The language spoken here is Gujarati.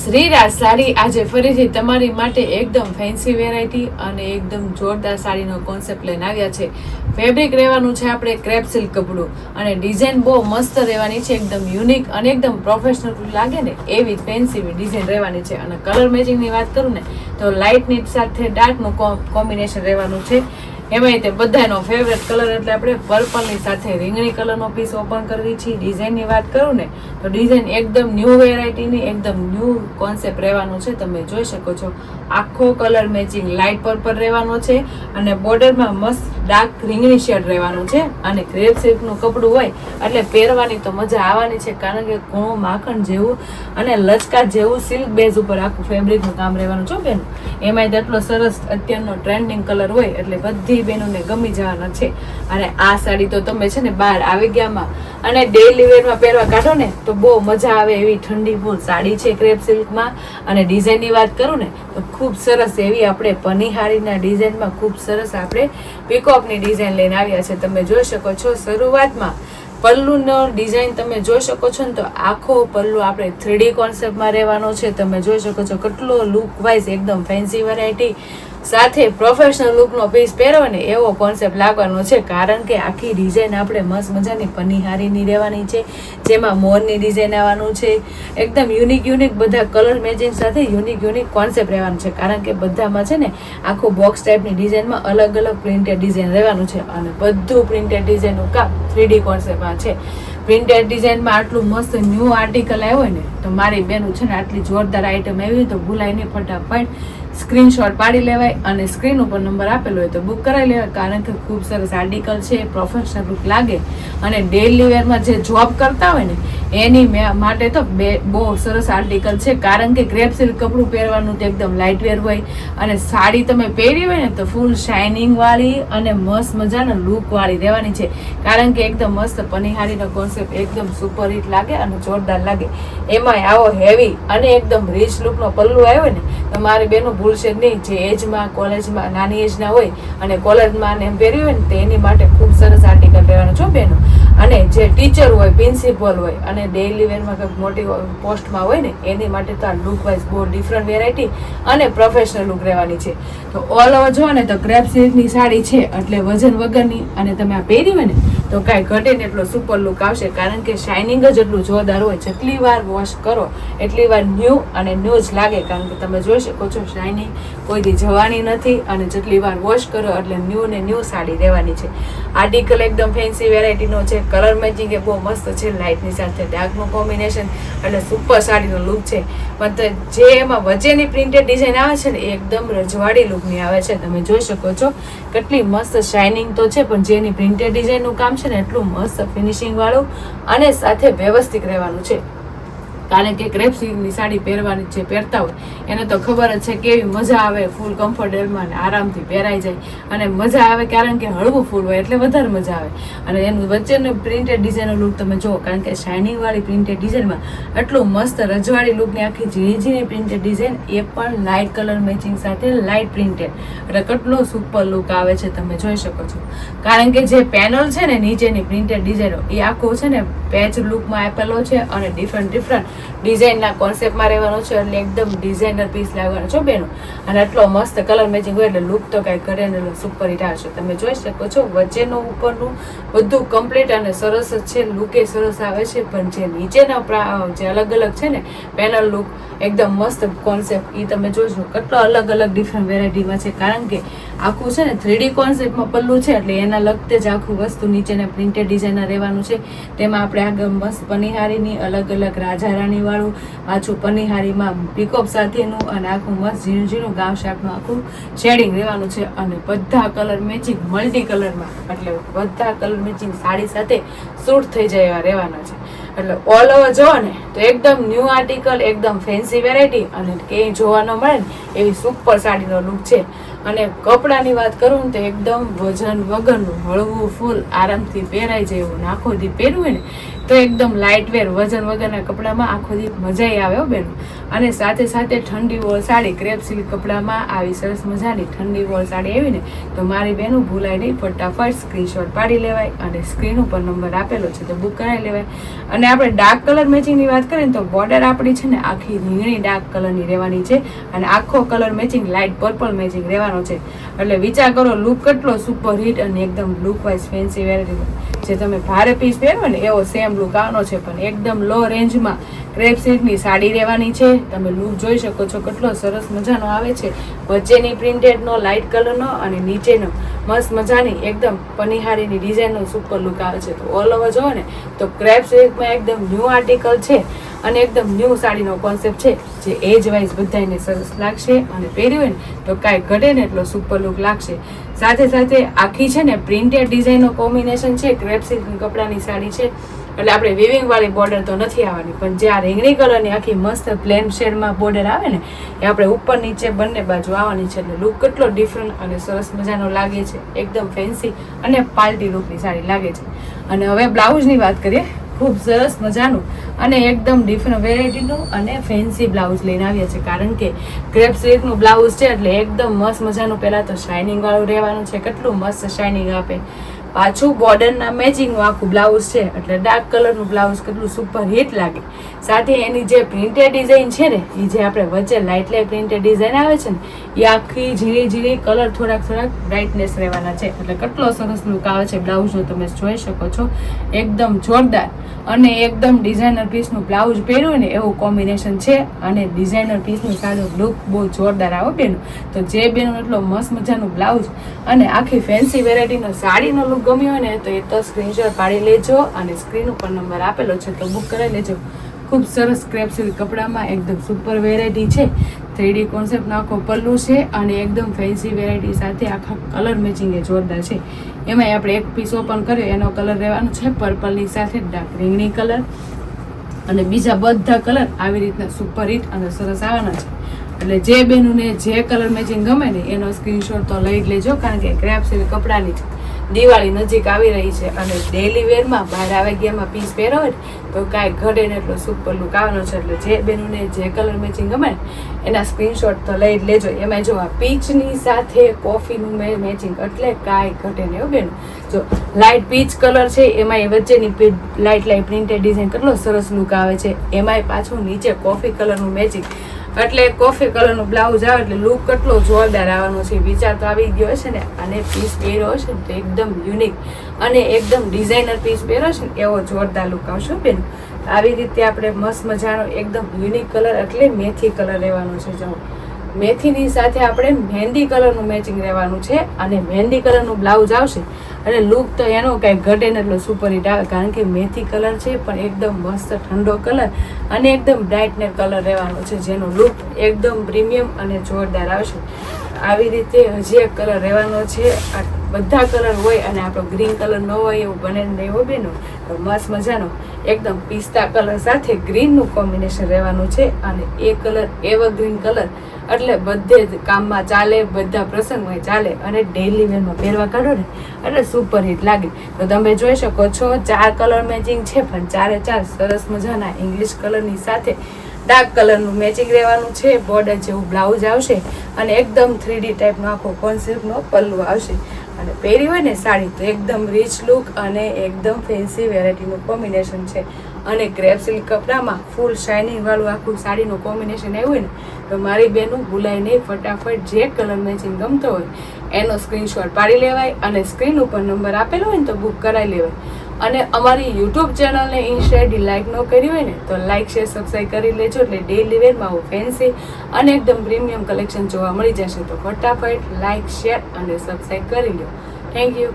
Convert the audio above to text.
શ્રીરાજ સાડી આજે ફરીથી તમારી માટે એકદમ ફેન્સી વેરાયટી અને એકદમ જોરદાર સાડીનો કોન્સેપ્ટ લઈને આવ્યા છે. ફેબ્રિક રહેવાનું છે આપણે ક્રેપ સિલ્ક કપડું અને ડિઝાઇન બહુ મસ્ત રહેવાની છે, એકદમ યુનિક અને એકદમ પ્રોફેશનલ લાગે ને એવી ફેન્સી ડિઝાઇન રહેવાની છે. અને કલર મેચિંગની વાત કરું ને, તો લાઇટ નીટ સાથે ડાર્કનું કોમ્બિનેશન રહેવાનું છે. એમાંય તે બધાનો ફેવરેટ કલર એટલે આપણે પર્પલની સાથે રીંગણી કલરનો પીસ ઓપન કરવી છે ડિઝાઇનની વાત કરું ને, તો ડિઝાઇન એકદમ ન્યૂ વેરાયટીની એકદમ ન્યૂ કોન્સેપ્ટ રહેવાનું છે, તમે જોઈ શકો છો. આખો કલર મેચિંગ લાઇટ પર્પલ રહેવાનો છે અને બોર્ડરમાં મસ્ત ડાર્ક રીંગણી શેડ રહેવાનું છે અને ક્રેપ સિલ્કનું કપડું હોય એટલે પહેરવાની તો મજા આવવાની છે, કારણ કે ઘણું માખણ જેવું અને લચકા જેવું સિલ્ક બેઝ ઉપર આખું ફેબ્રિકનું કામ રહેવાનું છે બેન. એમાંય તેટલો સરસ અત્યારનો ટ્રેન્ડિંગ કલર હોય એટલે બધી બહેનોને ગમી જવાના છે. અને આ સાડી તો તમે છે ને બહાર આવી ગયામાં અને ડેઇલી વેરમાં પહેરવા કાઢો ને તો બહુ મજા આવે એવી ઠંડી ફૂલ સાડી છે ક્રેપ સિલ્કમાં અને ડિઝાઇનની વાત કરું ને તો ખૂબ સરસ એવી આપણે પનિહારીના ડિઝાઇનમાં ખૂબ સરસ આપણે પીકોકની ડિઝાઇન લઈને આવ્યા છે. તમે જોઈ શકો છો શરૂઆતમાં પલ્લુનો ડિઝાઇન તમે જોઈ શકો છો ને તો આખો પલ્લુ આપણે થ્રીડી કોન્સેપ્ટમાં રહેવાનો છે. તમે જોઈ શકો છો કેટલો લુક વાઇઝ એકદમ ફેન્સી વેરાયટી સાથે પ્રોફેશનલ લુકનો પીસ પહેરો ને એવો કોન્સેપ્ટ લાગવાનો છે. કારણ કે આખી ડિઝાઇન આપણે મસ્ત મજાની પનિહારીની રહેવાની છે, જેમાં મોરની ડિઝાઇન આવવાનું છે. એકદમ યુનિક યુનિક બધા કલર મેચિંગ સાથે યુનિક યુનિક કોન્સેપ્ટ રહેવાનું છે. કારણ કે બધામાં છે ને આખું બોક્સ ટાઈપની ડિઝાઇનમાં અલગ અલગ પ્રિન્ટેડ ડિઝાઇન રહેવાનું છે. અને બધું પ્રિન્ટેડ ડિઝાઇનનું કામ થ્રીડી કોન્સેપ્ટમાં છે. પ્રિન્ટેડ ડિઝાઇનમાં આટલું મસ્ત ન્યૂ આર્ટિકલ આવ્યો ને, તો મારી બેનું છે ને આટલી જોરદાર આઈટમ આવી તો ભૂલાય નહીં ફટાફટ સ્ક્રીનશોટ પાડી લેવાય અને સ્ક્રીન ઉપર નંબર આપેલો હોય તો બુક કરાવી લેવાય. કારણ કે ખૂબ સરસ આર્ટિકલ છે પ્રોફેશનલ લુક લાગે. અને ડેલી વેરમાં જે જોબ કરતા હોય ને, એની માટે તો બે બહુ સરસ આર્ટિકલ છે. કારણ કે ક્રેપ સિલ્ક કપડું પહેરવાનું તો એકદમ લાઇટ વેર હોય. અને સાડી તમે પહેરી હોય ને, તો ફૂલ શાઇનિંગવાળી અને મસ્ત મજાના લુકવાળી રહેવાની છે. કારણ કે એકદમ મસ્ત પનિહારીનો કોન્સેપ્ટ એકદમ સુપર હિટ લાગે અને જોરદાર લાગે. એમાંય આવો હેવી અને એકદમ રીચ લુકનો પલ્લુ આવ્યો ને, તો મારી બેનું ભૂલશે નહીં. જે એજમાં કોલેજમાં નાની એજના હોય અને કોલેજમાં એમ પહેર્યું હોય ને, તો એની માટે ખૂબ સરસ આર્ટિકલ પહેરવાનું છો બેનો. અને જે ટીચર હોય પ્રિન્સિપલ હોય અને ડેઇલી વેરમાં કંઈક મોટી પોસ્ટમાં હોય ને, એની માટે તો આ લુક વાઇઝ બહુ ડિફરન્ટ વેરાયટી અને પ્રોફેશનલ લુક રહેવાની છે. તો ઓલ ઓવર જો ને, તો ક્રેપ સિલ્કની સાડી છે, એટલે વજન વગરની અને તમે આ પહેરી હોય ને તો કાંઈ ઘટે ને એટલો સુપર લુક આવશે. કારણ કે શાઇનિંગ જ એટલું જોરદાર હોય. જેટલી વાર વોશ કરો, એટલી વાર ન્યૂ અને ન્યૂ જ લાગે. કારણ કે તમે જોઈ શકો છો શાઇનિંગ કોઈ દી જવાની નથી અને જેટલી વાર વોશ કરો એટલે ન્યૂ ને ન્યૂ સાડી રહેવાની છે. આર્ટિકલ એકદમ ફેન્સી વેરાયટીનો છે. કલર મેચિંગ એ બહુ મસ્ત છે લાઇટની સાથે. ડાર્કનું કોમ્બિનેશન અને સુપર સાડીનો લુક છે. પણ જે એમાં વચ્ચેની પ્રિન્ટેડ ડિઝાઇન આવે છે ને, એ એકદમ રજવાડી લુકની આવે છે. તમે જોઈ શકો છો. કેટલી મસ્ત શાઇનિંગ તો છે, પણ જેની પ્રિન્ટેડ ડિઝાઇનનું કામ છે ને, એટલું મસ્ત ફિનિશિંગ વાળું અને સાથે વ્યવસ્થિત રહેવાનું છે. કારણ કે ક્રેપ સિલ્કની સાડી પહેરવાની જે પહેરતા હોય, એને તો ખબર જ છે કેવી મજા આવે ફૂલ કમ્ફર્ટેબલમાં અને આરામથી પહેરાઈ જાય. અને મજા આવે કારણ કે હળવું ફૂલ હોય એટલે વધારે મજા આવે. અને એનું વચ્ચેનું પ્રિન્ટેડ ડિઝાઇનનો લુક તમે જુઓ, કારણ કે શાઇનિંગવાળી પ્રિન્ટેડ ડિઝાઇનમાં એટલું મસ્ત રજવાડી લુકની આખી ઝીણી ઝીણી પ્રિન્ટેડ ડિઝાઇન એ પણ લાઇટ કલર મેચિંગ સાથે લાઇટ પ્રિન્ટેડ એટલે કેટલો સુપર લુક આવે છે તમે જોઈ શકો છો. કારણ કે જે પેનલ છે ને નીચેની પ્રિન્ટેડ ડિઝાઇનો એ આખો છે ને પેચ લુકમાં આપેલો છે અને ડિફરન્ટ ડિફરન્ટ ડિઝાઇનના કોન્સેપ્ટમાં રહેવાનો છે એટલે એકદમ ડિઝાઇનર પીસ લાગવાનો છો બેનો. અને એટલો મસ્ત કલર મેચિંગ હોય એટલે લુક તો કાંઈ કરે ને સુપર હિટ આવશે તમે જોઈ શકો છો, વચ્ચેનું ઉપરનું બધું કમ્પ્લીટ અને સરસ જ છે લુકે સરસ આવે છે, પણ જે નીચેના જે અલગ અલગ છે ને પેનલ લુક એકદમ મસ્ત કોન્સેપ્ટ એ તમે જોજો. કેટલો અલગ અલગ ડિફરન્ટ વેરાયટીમાં છે. કારણ કે આખું છે ને થ્રીડી કોન્સેપ્ટમાં પલ્લું છે, એટલે એના લગતે જ આખું વસ્તુ નીચેના પ્રિન્ટેડ ડિઝાઇનર રહેવાનું છે. તેમાં આપણે આગળ મસ્ત પનિહારીની અલગ અલગ રાજા રાણી વાળું પાછું પનિહારીમાં પીકોપ સાથેનું અને આખું મસ્ત ઝીણું ઝીણું ગામ શાકનું આખું શેડિંગ રહેવાનું છે અને બધા કલર મેચિંગ મલ્ટી કલરમાં એટલે બધા કલર મેચિંગ સાડી સાથે સૂટ થઈ જાય એવા રહેવાના છે. એટલે ઓલ ઓવર જોવો ને, તો એકદમ ન્યૂ આર્ટિકલ એકદમ ફેન્સી વેરાયટી અને ક્યાંય જોવા ન મળે ને, એવી સુપર સાડીનો લુક છે. અને કપડાની વાત કરું ને, તો એકદમ વજન વગરનું હળવું ફૂલ આરામથી પહેરાઈ જાય એવું નાખો દી પહેરવું ને તો એકદમ લાઇટ વેર વજન વગરના કપડામાં આખો દીપ મજા આવે હો બેન. અને સાથે સાથે ઠંડી વોળ સાડી ક્રેપ સિલ્ક કપડામાં આવી સરસ મજાની ઠંડી વોળ સાડી આવી ને, તો મારી બેનું ભૂલાય નહીં, ફટાફટ સ્ક્રીનશોટ પાડી લેવાય અને સ્ક્રીન ઉપર નંબર આપેલો છે તો બુક કરાવી લેવાય. અને આપણે ડાર્ક કલર મેચિંગની વાત કરીએ તો બોર્ડર આપણી છે ને આખી રીંગણી ડાર્ક કલરની રહેવાની છે અને આખો colour matching light purple matching રહેવાનો છે. એટલે વિચાર કરો લુક કેટલો સુપર હિટ અને એકદમ લુક વાઇઝ ફેન્સી વેરાયટી જે તમે ભારે પીસ પહેરો ને, એવો સેમ લુક આવવાનો છે, પણ એકદમ લો રેન્જમાં ક્રેપ સિલ્કની સાડી રહેવાની છે. તમે લુક જોઈ શકો છો કેટલો સરસ મજાનો આવે છે. વચ્ચેની પ્રિન્ટેડનો લાઇટ કલરનો અને નીચેનો મસ્ત મજાની એકદમ પનિહારીની ડિઝાઇનનો સુપર લુક આવે છે. તો ઓલ ઓવર જુઓ ને, તો ક્રેપ સિલ્કમાં એકદમ ન્યૂ આર્ટિકલ છે. અને એકદમ ન્યૂ સાડીનો કોન્સેપ્ટ છે, જે એજ વાઇઝ બધાને સરસ લાગશે અને પહેર્યું હોય ને, તો કાંઈ ઘટે ને એટલો સુપર લુક લાગશે. સાથે સાથે આખી છે ને પ્રિન્ટેડ ડિઝાઇનનો કોમ્બિનેશન છે ક્રેપ સિલ્ક કપડાની સાડી છે. એટલે આપણે વિવિંગ વાળી બોર્ડર તો નથી આવવાની, પણ જે આ રીંગણી કલરની આખી મસ્ત પ્લેન શેડમાં બોર્ડર આવે ને, એ આપણે ઉપર નીચે બંને બાજુ આવવાની છે, એટલે લુક કેટલો ડિફરન્ટ અને સરસ મજાનો લાગે છે. એકદમ ફેન્સી અને પાર્ટી લુકની સાડી લાગે છે. અને હવે બ્લાઉઝની વાત કરીએ. ખૂબ સરસ મજાનું અને એકદમ ડિફરન્ટ વેરાયટીનું અને ફેન્સી બ્લાઉઝ લઈને આવ્યા છે. કારણ કે ક્રેપ સિલ્કનું બ્લાઉઝ છે એટલે એકદમ મસ્ત મજાનું. પહેલાં તો શાઇનિંગ વાળું રહેવાનું છે. કેટલું મસ્ત શાઇનિંગ આપે. પાછું બોર્ડરના મેચિંગનું આખું બ્લાઉઝ છે, એટલે ડાર્ક કલરનું બ્લાઉઝ કેટલું સુપર હિટ લાગે. સાથે એની જે પ્રિન્ટેડ ડિઝાઇન છે ને, એ જે આપણે વચ્ચે લાઇટ લાઇટ પ્રિન્ટેડ ડિઝાઇન આવે છે ને, એ આખી ઝીણી ઝીણી કલર થોડાક થોડાક બ્રાઇટનેસ રહેવાના છે. એટલે કેટલો સરસ લુક આવે છે બ્લાઉઝનો તમે જોઈ શકો છો. એકદમ જોરદાર અને એકદમ ડિઝાઇનર પીસનું બ્લાઉઝ પહેર્યું ને, એવું કોમ્બિનેશન છે અને ડિઝાઇનર પીસનું સારું લુક બહુ જોરદાર આવે બેનો. તો જે બેનો એટલો મસ્ત મજાનું બ્લાઉઝ અને આખી ફેન્સી વેરાયટીનો સાડીનો લુક ગમ્યો હોય ને, તો એ તો સ્ક્રીનશોટ પાડી લેજો અને સ્ક્રીન ઉપર નંબર આપેલો છે તો બુક કરાવી લેજો. ખૂબ સરસ ક્રેપ સિલ્ક કપડામાં એકદમ સુપર વેરાયટી છે. થ્રીડી કોન્સેપ્ટનો આખો પલ્લું છે અને એકદમ ફેન્સી વેરાયટી સાથે આખા કલર મેચિંગ એ જોરદાર છે. એમાંય આપણે એક પીસ ઓપન કર્યો, એનો કલર રહેવાનો છે પર્પલની સાથે ડાર્ક રીંગણી કલર અને બીજા બધા કલર આવી રીતના સુપર હિટ અને સરસ આવવાના છે. એટલે જે બહેનોને જે કલર મેચિંગ ગમે ને, એનો સ્ક્રીનશોટ તો લઈ જ લેજો, કારણ કે ક્રેપ સિલ્ક કપડાની છે દિવાળી નજીક આવી રહી છે અને ડેલી વેરમાં બહાર આવે ગયામાં પીસ પહેરો તો કાંઈ ઘટે ને એટલો સુપર લુક આવવાનો છે. એટલે જે બેનોને જે કલર મેચિંગ ગમે એના સ્ક્રીનશોટ તો લઈ જ લેજો. એમાં જો આ પીચની સાથે કોફીનું મેં મેચિંગ એટલે કાંઈ ઘટે ને એવું બેન જો લાઇટ પીચ કલર છે એમાં એ વચ્ચેની લાઇટ લાઇટ પ્રિન્ટેડ ડિઝાઇન કેટલો સરસ લુક આવે છે. એમાંય પાછું નીચે કોફી કલરનું મેચિંગ એટલે કોફી કલરનું બ્લાઉઝ આવે એટલે લુક કેટલો જોરદાર આવવાનો છે. વિચાર તો આવી ગયો છે ને અને પીસ પહેર્યો છે ને તો એકદમ યુનિક અને એકદમ ડિઝાઇનર પીસ પહેર્યો છે ને, એવો જોરદાર લુક આવશે બેન. આવી રીતે આપણે મસ્ત મજાનો એકદમ યુનિક કલર એટલે મેથી કલર રહેવાનો છે જો. મેથીની સાથે આપણે મહેંદી કલરનું મેચિંગ રહેવાનું છે અને મહેંદી કલરનું બ્લાઉઝ આવશે અને લુક તો એનો કાંઈ ઘટે ને એટલો સુપર હિટ આવે કારણ કે મેથી કલર છે, પણ એકદમ મસ્ત ઠંડો કલર અને એકદમ બ્રાઇટનેર કલર રહેવાનો છે, જેનો લુક એકદમ પ્રીમિયમ અને જોરદાર આવશે. આવી રીતે હજી એક કલર રહેવાનો છે, આ બધા કલર હોય અને આપણો ગ્રીન કલર ન હોય એવું બને ને એવો બેનો તો મસ્ત મજાનો, એકદમ પિસ્તા કલર સાથે ગ્રીનનું કોમ્બિનેશન રહેવાનું છે અને એ કલર એવો ગ્રીન કલર એટલે બધે જ કામમાં ચાલે, બધા પ્રસંગમાં ચાલે અને ડેલી વેરમાં પહેરવા કાઢો ને, એટલે સુપર હિટ લાગે. તો તમે જોઈ શકો છો, ચાર કલર મેચિંગ છે, પણ ચારે ચાર સરસ મજાના ઇંગ્લિશ કલરની સાથે ડાર્ક કલરનું મેચિંગ રહેવાનું છે બોર્ડર જેવું બ્લાઉઝ આવશે અને એકદમ થ્રીડી ટાઈપનો આખો કોન્સેપ્ટનો પલ્લુ આવશે. અને પહેરી હોય ને સાડી તો એકદમ રીચ લુક અને એકદમ ફેન્સી વેરાયટીનું કોમ્બિનેશન છે. અને ક્રેપ સિલ્ક કપડામાં ફૂલ શાઇનિંગવાળું આખું સાડીનું કોમ્બિનેશન આવ્યું હોય ને, તો મારી બેનું ભૂલાય નહીં ફટાફટ જે કલર મેચિંગ ગમતો હોય, એનો સ્ક્રીનશોટ પાડી લેવાય અને સ્ક્રીન ઉપર નંબર આપેલો હોય ને તો બુક કરાવી લેવાય. અને અમારી યુટ્યુબ ચેનલને ઇન્સ્ટા ડિલાઇક ન કરી હોય ને, તો લાઇક શેર સબસ્ક્રાઈબ કરી લેજો. એટલે ડેલી વેરમાં હું ફેન્સી અને એકદમ પ્રીમિયમ કલેક્શન જોવા મળી જશે. તો ફટાફટ લાઇક શેર અને સબસ્ક્રાઈબ કરી લો થેન્ક યુ